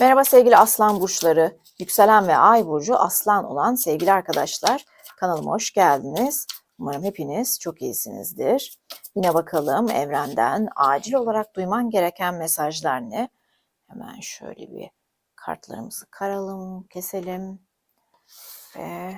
Merhaba sevgili aslan burçları, yükselen ve ay burcu aslan olan sevgili arkadaşlar. Kanalıma hoş geldiniz. Umarım hepiniz çok iyisinizdir. Yine bakalım evrenden acil olarak duyman gereken mesajlar ne? Hemen şöyle bir kartlarımızı karalım, keselim. Ve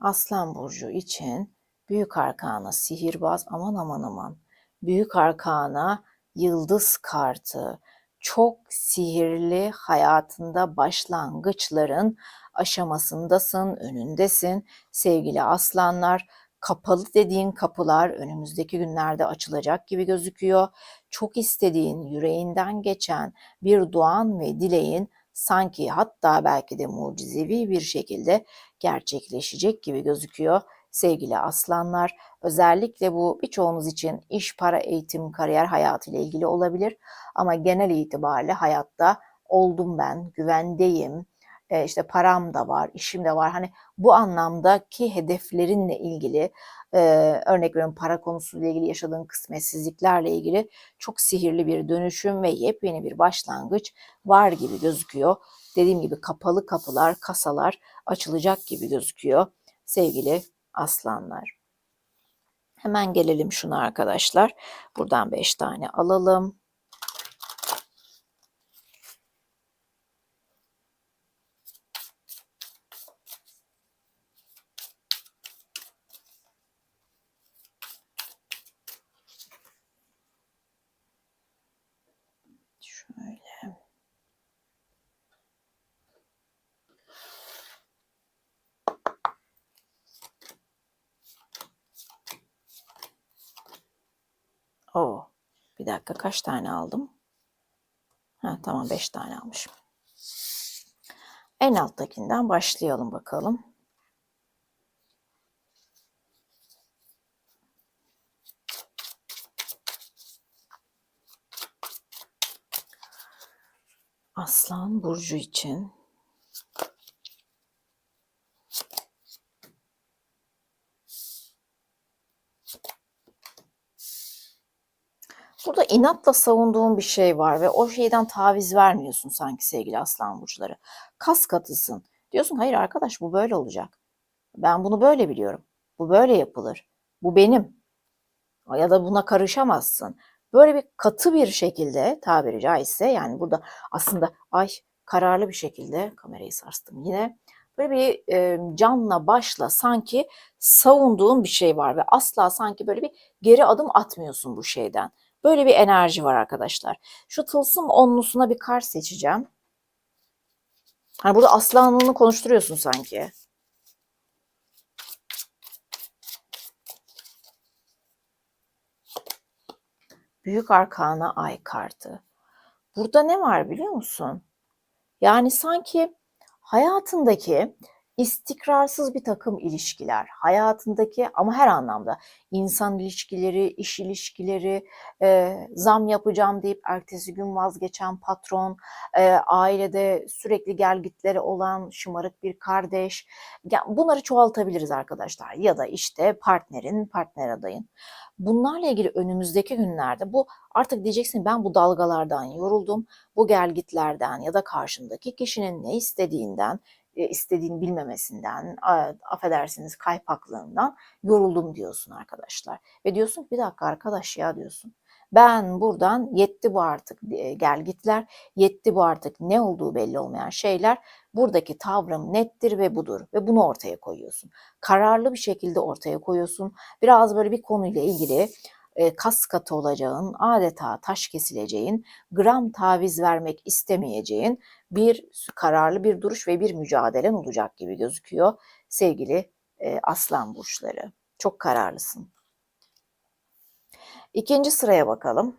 Aslan Burcu için Büyük Arkana Sihirbaz aman aman aman. Büyük Arkana Yıldız kartı çok sihirli hayatında başlangıçların aşamasındasın, önündesin. Sevgili aslanlar, kapalı dediğin kapılar önümüzdeki günlerde açılacak gibi gözüküyor. Çok istediğin, yüreğinden geçen bir duan ve dileğin sanki hatta belki de mucizevi bir şekilde gerçekleşecek gibi gözüküyor. Sevgili aslanlar, özellikle bu birçoğunuz için iş, para, eğitim, kariyer hayatı ile ilgili olabilir. Ama genel itibariyle hayatta oldum ben, güvendeyim, e, işte param da var, işim de var. Hani bu anlamdaki hedeflerinle ilgili, e, örnek veriyorum para konusuyla ilgili yaşadığın kısmetsizliklerle ilgili çok sihirli bir dönüşüm ve yepyeni bir başlangıç var gibi gözüküyor. Dediğim gibi kapalı kapılar, kasalar açılacak gibi gözüküyor sevgili aslanlar. Hemen gelelim şuna arkadaşlar. Buradan 5 tane alalım. Şöyle. Oo, bir dakika kaç tane aldım? Ha, tamam 5 tane almışım. En alttakinden başlayalım bakalım. Aslan burcu için Burada inatla savunduğun bir şey var ve o şeyden taviz vermiyorsun sanki sevgili aslan burçları. Kas katısın. Diyorsun hayır arkadaş bu böyle olacak. Ben bunu böyle biliyorum. Bu böyle yapılır. Bu benim. Ya da buna karışamazsın. Böyle bir katı bir şekilde tabiri caizse yani burada aslında ay kararlı bir şekilde kamerayı sarstım yine. Böyle bir e, canla başla sanki savunduğun bir şey var ve asla sanki böyle bir geri adım atmıyorsun bu şeyden. Böyle bir enerji var arkadaşlar. Şu tılsım onlusuna bir kart seçeceğim. Hani burada aslanlığını konuşturuyorsun sanki. Büyük Arkana Ay kartı. Burada ne var biliyor musun? Yani sanki hayatındaki istikrarsız bir takım ilişkiler, hayatındaki ama her anlamda insan ilişkileri, iş ilişkileri, e, zam yapacağım deyip ertesi gün vazgeçen patron, e, ailede sürekli gelgitleri olan şımarık bir kardeş. Yani bunları çoğaltabiliriz arkadaşlar. Ya da işte partnerin, partner adayın. Bunlarla ilgili önümüzdeki günlerde bu artık diyeceksin ben bu dalgalardan yoruldum, bu gelgitlerden ya da karşımdaki kişinin ne istediğinden istediğini bilmemesinden, affedersiniz kaypaklığından yoruldum diyorsun arkadaşlar. Ve diyorsun ki bir dakika arkadaş ya diyorsun. Ben buradan yetti bu artık e, gel gitler, yetti bu artık ne olduğu belli olmayan şeyler. Buradaki tavrım nettir ve budur ve bunu ortaya koyuyorsun. Kararlı bir şekilde ortaya koyuyorsun. Biraz böyle bir konuyla ilgili e, kas katı olacağın, adeta taş kesileceğin, gram taviz vermek istemeyeceğin bir kararlı bir duruş ve bir mücadelen olacak gibi gözüküyor sevgili e, aslan burçları. Çok kararlısın. İkinci sıraya bakalım.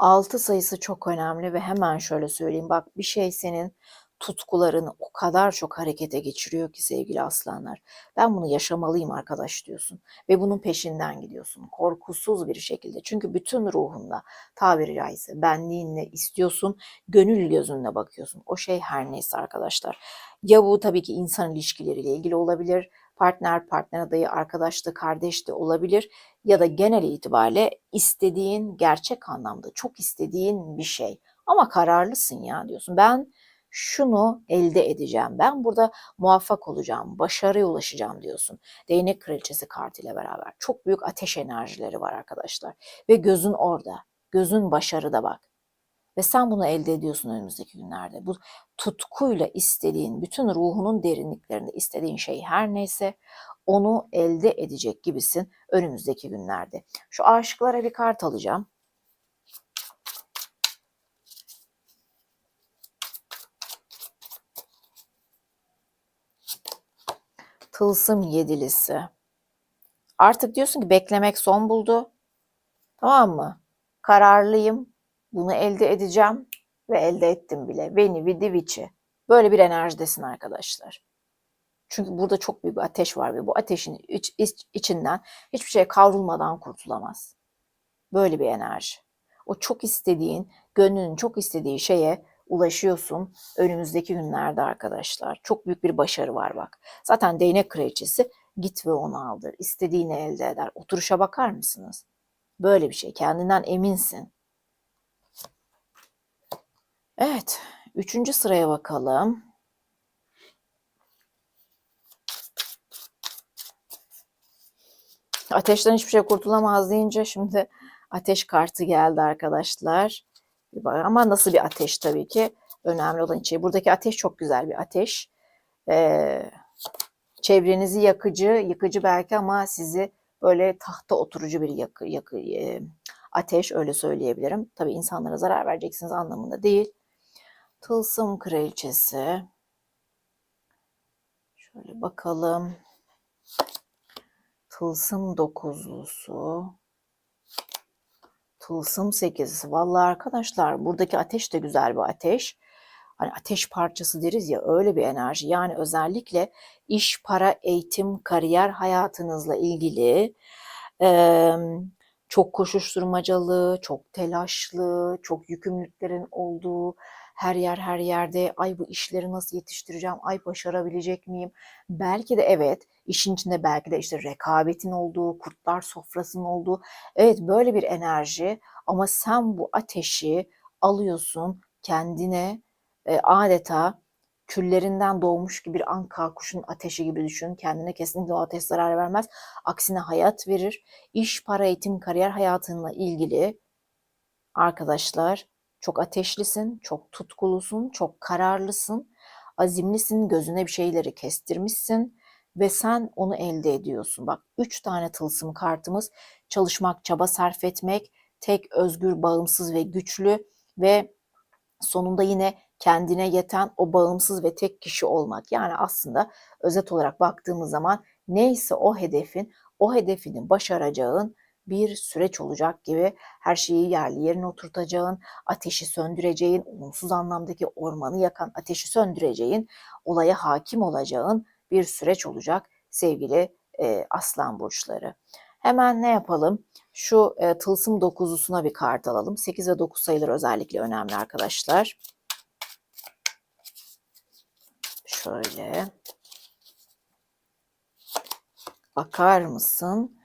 Altı sayısı çok önemli ve hemen şöyle söyleyeyim. Bak bir şey senin tutkularını o kadar çok harekete geçiriyor ki sevgili aslanlar. Ben bunu yaşamalıyım arkadaş diyorsun ve bunun peşinden gidiyorsun. Korkusuz bir şekilde. Çünkü bütün ruhunla tabiri caizse benliğinle istiyorsun, gönül gözünle bakıyorsun. O şey her neyse arkadaşlar. Ya bu tabii ki insan ilişkileriyle ilgili olabilir. Partner, partner adayı, arkadaş da, kardeş de olabilir. Ya da genel itibariyle istediğin, gerçek anlamda çok istediğin bir şey. Ama kararlısın ya diyorsun. Ben şunu elde edeceğim. Ben burada muvaffak olacağım, başarıya ulaşacağım diyorsun. Değnek kraliçesi kartıyla beraber. Çok büyük ateş enerjileri var arkadaşlar. Ve gözün orada. Gözün başarıda bak. Ve sen bunu elde ediyorsun önümüzdeki günlerde. Bu tutkuyla istediğin, bütün ruhunun derinliklerinde istediğin şey her neyse onu elde edecek gibisin önümüzdeki günlerde. Şu aşıklara bir kart alacağım. Tılsım yedilisi. Artık diyorsun ki beklemek son buldu. Tamam mı? Kararlıyım. Bunu elde edeceğim ve elde ettim bile. Veni vidi vici. Böyle bir enerjidesin arkadaşlar. Çünkü burada çok büyük bir ateş var ve bu ateşin iç, iç, içinden hiçbir şey kavrulmadan kurtulamaz. Böyle bir enerji. O çok istediğin, gönlünün çok istediği şeye ulaşıyorsun önümüzdeki günlerde arkadaşlar. Çok büyük bir başarı var bak. Zaten değnek kraliçesi git ve onu aldır. İstediğini elde eder. Oturuşa bakar mısınız? Böyle bir şey. Kendinden eminsin. Evet. Üçüncü sıraya bakalım. Ateşten hiçbir şey kurtulamaz deyince şimdi ateş kartı geldi arkadaşlar. Ama nasıl bir ateş tabii ki önemli olan şey. Buradaki ateş çok güzel bir ateş. Ee, çevrenizi yakıcı, yıkıcı belki ama sizi böyle tahta oturucu bir yakı, yakı e, ateş öyle söyleyebilirim. Tabii insanlara zarar vereceksiniz anlamında değil. Tılsım kraliçesi. Şöyle bakalım. Tılsım dokuzlusu. Tılsım sekizisi. Vallahi arkadaşlar buradaki ateş de güzel bir ateş. Hani ateş parçası deriz ya öyle bir enerji. Yani özellikle iş, para, eğitim, kariyer hayatınızla ilgili e, çok koşuşturmacalı, çok telaşlı, çok yükümlülüklerin olduğu, her yer her yerde ay bu işleri nasıl yetiştireceğim, ay başarabilecek miyim? Belki de evet işin içinde belki de işte rekabetin olduğu, kurtlar sofrasının olduğu evet böyle bir enerji ama sen bu ateşi alıyorsun kendine e, adeta küllerinden doğmuş gibi bir anka kuşun ateşi gibi düşün. Kendine kesinlikle o ateş zarar vermez. Aksine hayat verir. İş, para, eğitim, kariyer hayatınla ilgili arkadaşlar çok ateşlisin, çok tutkulusun, çok kararlısın, azimlisin, gözüne bir şeyleri kestirmişsin ve sen onu elde ediyorsun. Bak üç tane tılsım kartımız çalışmak, çaba sarf etmek, tek özgür, bağımsız ve güçlü ve sonunda yine kendine yeten o bağımsız ve tek kişi olmak. Yani aslında özet olarak baktığımız zaman neyse o hedefin, o hedefini başaracağın bir süreç olacak gibi her şeyi yerli yerine oturtacağın, ateşi söndüreceğin, olumsuz anlamdaki ormanı yakan ateşi söndüreceğin, olaya hakim olacağın bir süreç olacak sevgili e, aslan burçları. Hemen ne yapalım? Şu e, tılsım dokuzlusuna bir kart alalım. 8 ve 9 sayıları özellikle önemli arkadaşlar. Şöyle. Bakar mısın?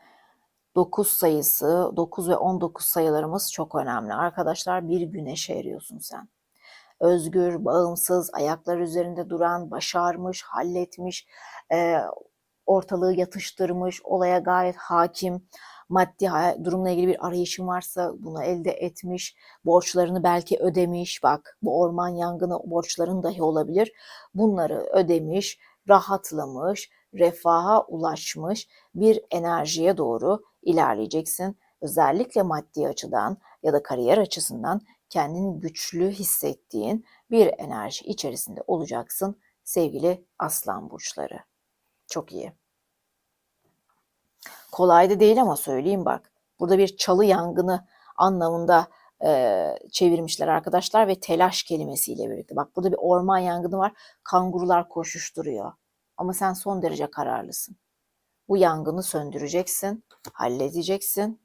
9 sayısı, 9 ve 19 sayılarımız çok önemli. Arkadaşlar bir güneşe eriyorsun sen. Özgür, bağımsız, ayaklar üzerinde duran, başarmış, halletmiş, e, ortalığı yatıştırmış, olaya gayet hakim, maddi durumla ilgili bir arayışın varsa bunu elde etmiş, borçlarını belki ödemiş, bak bu orman yangını borçların dahi olabilir. Bunları ödemiş, rahatlamış, refaha ulaşmış bir enerjiye doğru ilerleyeceksin. Özellikle maddi açıdan ya da kariyer açısından kendini güçlü hissettiğin bir enerji içerisinde olacaksın sevgili aslan burçları. Çok iyi. Kolay da değil ama söyleyeyim bak. Burada bir çalı yangını anlamında e, çevirmişler arkadaşlar ve telaş kelimesiyle birlikte. Bak burada bir orman yangını var. Kangurular koşuşturuyor. Ama sen son derece kararlısın. Bu yangını söndüreceksin, halledeceksin.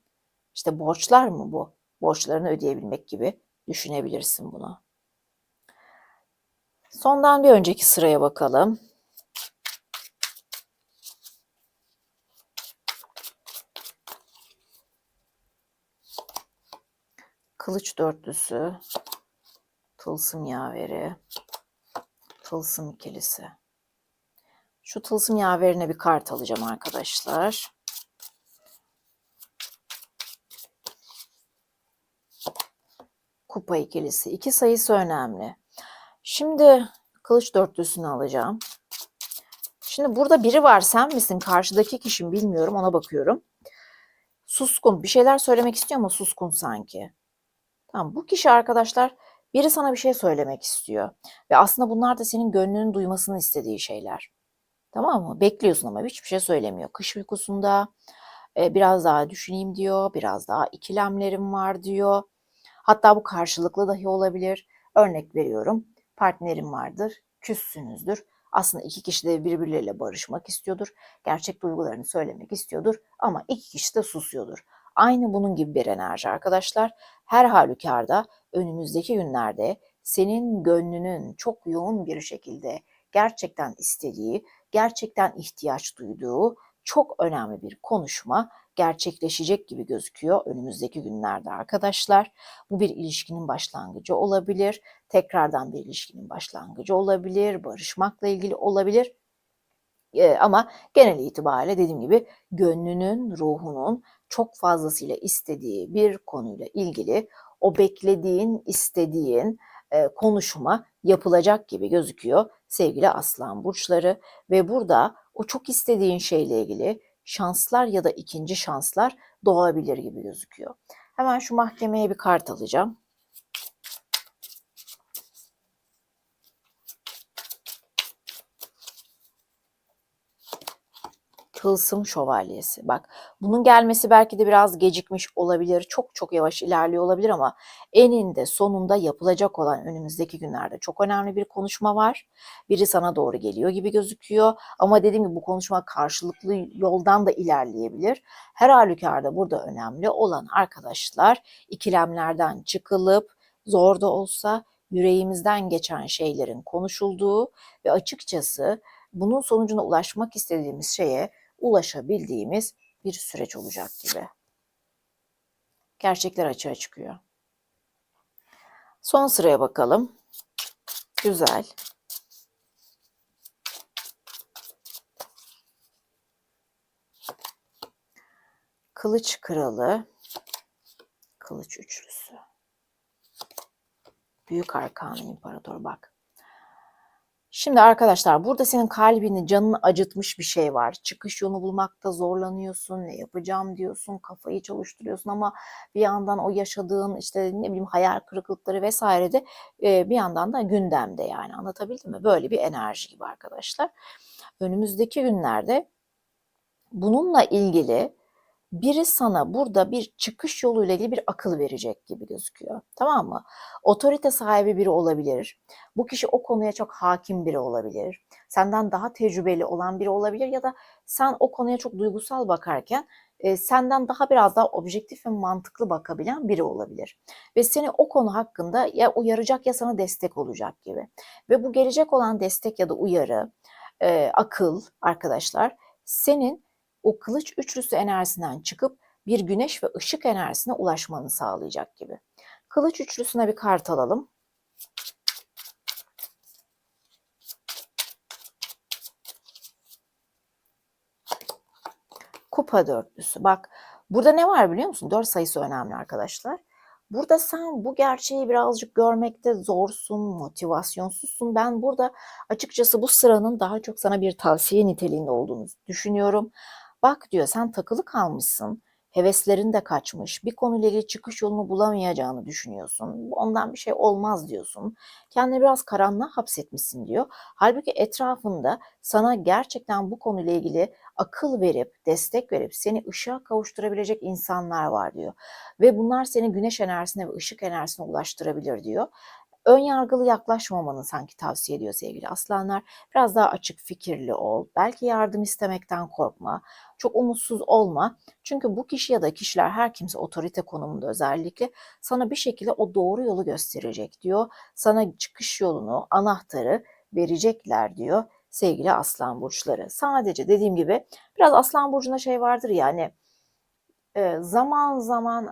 İşte borçlar mı bu? Borçlarını ödeyebilmek gibi düşünebilirsin bunu. Sondan bir önceki sıraya bakalım. Kılıç dörtlüsü, tılsım yaveri, tılsım ikilisi. Şu tılsım yaverine bir kart alacağım arkadaşlar. Kupa ikilisi. İki sayısı önemli. Şimdi kılıç dörtlüsünü alacağım. Şimdi burada biri var sen misin? Karşıdaki kişi bilmiyorum ona bakıyorum. Suskun bir şeyler söylemek istiyor ama suskun sanki. Tamam bu kişi arkadaşlar biri sana bir şey söylemek istiyor. Ve aslında bunlar da senin gönlünün duymasını istediği şeyler. Tamam mı? Bekliyorsun ama hiçbir şey söylemiyor. Kış uykusunda e, biraz daha düşüneyim diyor. Biraz daha ikilemlerim var diyor. Hatta bu karşılıklı dahi olabilir. Örnek veriyorum. Partnerim vardır. Küssünüzdür. Aslında iki kişi de birbirleriyle barışmak istiyordur. Gerçek duygularını söylemek istiyordur. Ama iki kişi de susuyordur. Aynı bunun gibi bir enerji arkadaşlar. Her halükarda önümüzdeki günlerde senin gönlünün çok yoğun bir şekilde gerçekten istediği, gerçekten ihtiyaç duyduğu çok önemli bir konuşma gerçekleşecek gibi gözüküyor önümüzdeki günlerde arkadaşlar. Bu bir ilişkinin başlangıcı olabilir, tekrardan bir ilişkinin başlangıcı olabilir, barışmakla ilgili olabilir. Ee, ama genel itibariyle dediğim gibi gönlünün, ruhunun çok fazlasıyla istediği bir konuyla ilgili o beklediğin, istediğin e, konuşma yapılacak gibi gözüküyor sevgili aslan burçları ve burada o çok istediğin şeyle ilgili şanslar ya da ikinci şanslar doğabilir gibi gözüküyor. Hemen şu mahkemeye bir kart alacağım. Tılsım şövalyesi. Bak bunun gelmesi belki de biraz gecikmiş olabilir. Çok çok yavaş ilerliyor olabilir ama eninde sonunda yapılacak olan önümüzdeki günlerde çok önemli bir konuşma var. Biri sana doğru geliyor gibi gözüküyor. Ama dediğim gibi bu konuşma karşılıklı yoldan da ilerleyebilir. Her halükarda burada önemli olan arkadaşlar ikilemlerden çıkılıp zor da olsa yüreğimizden geçen şeylerin konuşulduğu ve açıkçası bunun sonucuna ulaşmak istediğimiz şeye ulaşabildiğimiz bir süreç olacak gibi. Gerçekler açığa çıkıyor. Son sıraya bakalım. Güzel. Kılıç kralı, kılıç üçlüsü. Büyük arkanı imparator bak. Şimdi arkadaşlar burada senin kalbini, canını acıtmış bir şey var. Çıkış yolu bulmakta zorlanıyorsun, ne yapacağım diyorsun, kafayı çalıştırıyorsun ama bir yandan o yaşadığın işte ne bileyim hayal kırıklıkları vesaire de e, bir yandan da gündemde yani anlatabildim mi? Böyle bir enerji gibi arkadaşlar. Önümüzdeki günlerde bununla ilgili biri sana burada bir çıkış yoluyla ilgili bir akıl verecek gibi gözüküyor. Tamam mı? Otorite sahibi biri olabilir. Bu kişi o konuya çok hakim biri olabilir. Senden daha tecrübeli olan biri olabilir ya da sen o konuya çok duygusal bakarken e, senden daha biraz daha objektif ve mantıklı bakabilen biri olabilir. Ve seni o konu hakkında ya uyaracak ya sana destek olacak gibi. Ve bu gelecek olan destek ya da uyarı, e, akıl arkadaşlar senin o kılıç üçlüsü enerjisinden çıkıp bir güneş ve ışık enerjisine ulaşmanı sağlayacak gibi. Kılıç üçlüsüne bir kart alalım. Kupa dörtlüsü. Bak burada ne var biliyor musun? Dört sayısı önemli arkadaşlar. Burada sen bu gerçeği birazcık görmekte zorsun, motivasyonsuzsun. Ben burada açıkçası bu sıranın daha çok sana bir tavsiye niteliğinde olduğunu düşünüyorum. Bak diyor sen takılı kalmışsın. heveslerin de kaçmış, bir konuyla ilgili çıkış yolunu bulamayacağını düşünüyorsun. Ondan bir şey olmaz diyorsun. Kendini biraz karanlığa hapsetmişsin diyor. Halbuki etrafında sana gerçekten bu konuyla ilgili akıl verip, destek verip seni ışığa kavuşturabilecek insanlar var diyor. Ve bunlar seni güneş enerjisine ve ışık enerjisine ulaştırabilir diyor. Ön yargılı yaklaşmamanı sanki tavsiye ediyor sevgili aslanlar. Biraz daha açık fikirli ol. Belki yardım istemekten korkma. Çok umutsuz olma. Çünkü bu kişi ya da kişiler her kimse otorite konumunda özellikle sana bir şekilde o doğru yolu gösterecek diyor. Sana çıkış yolunu, anahtarı verecekler diyor sevgili aslan burçları. Sadece dediğim gibi biraz aslan burcunda şey vardır yani zaman zaman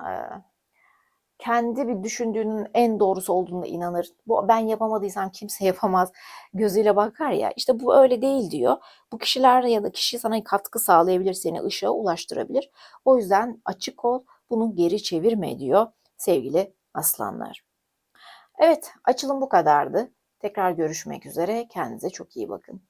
kendi bir düşündüğünün en doğrusu olduğuna inanır. Bu ben yapamadıysam kimse yapamaz gözüyle bakar ya. İşte bu öyle değil diyor. Bu kişiler ya da kişi sana katkı sağlayabilir, seni ışığa ulaştırabilir. O yüzden açık ol, bunu geri çevirme diyor sevgili aslanlar. Evet, açılım bu kadardı. Tekrar görüşmek üzere. Kendinize çok iyi bakın.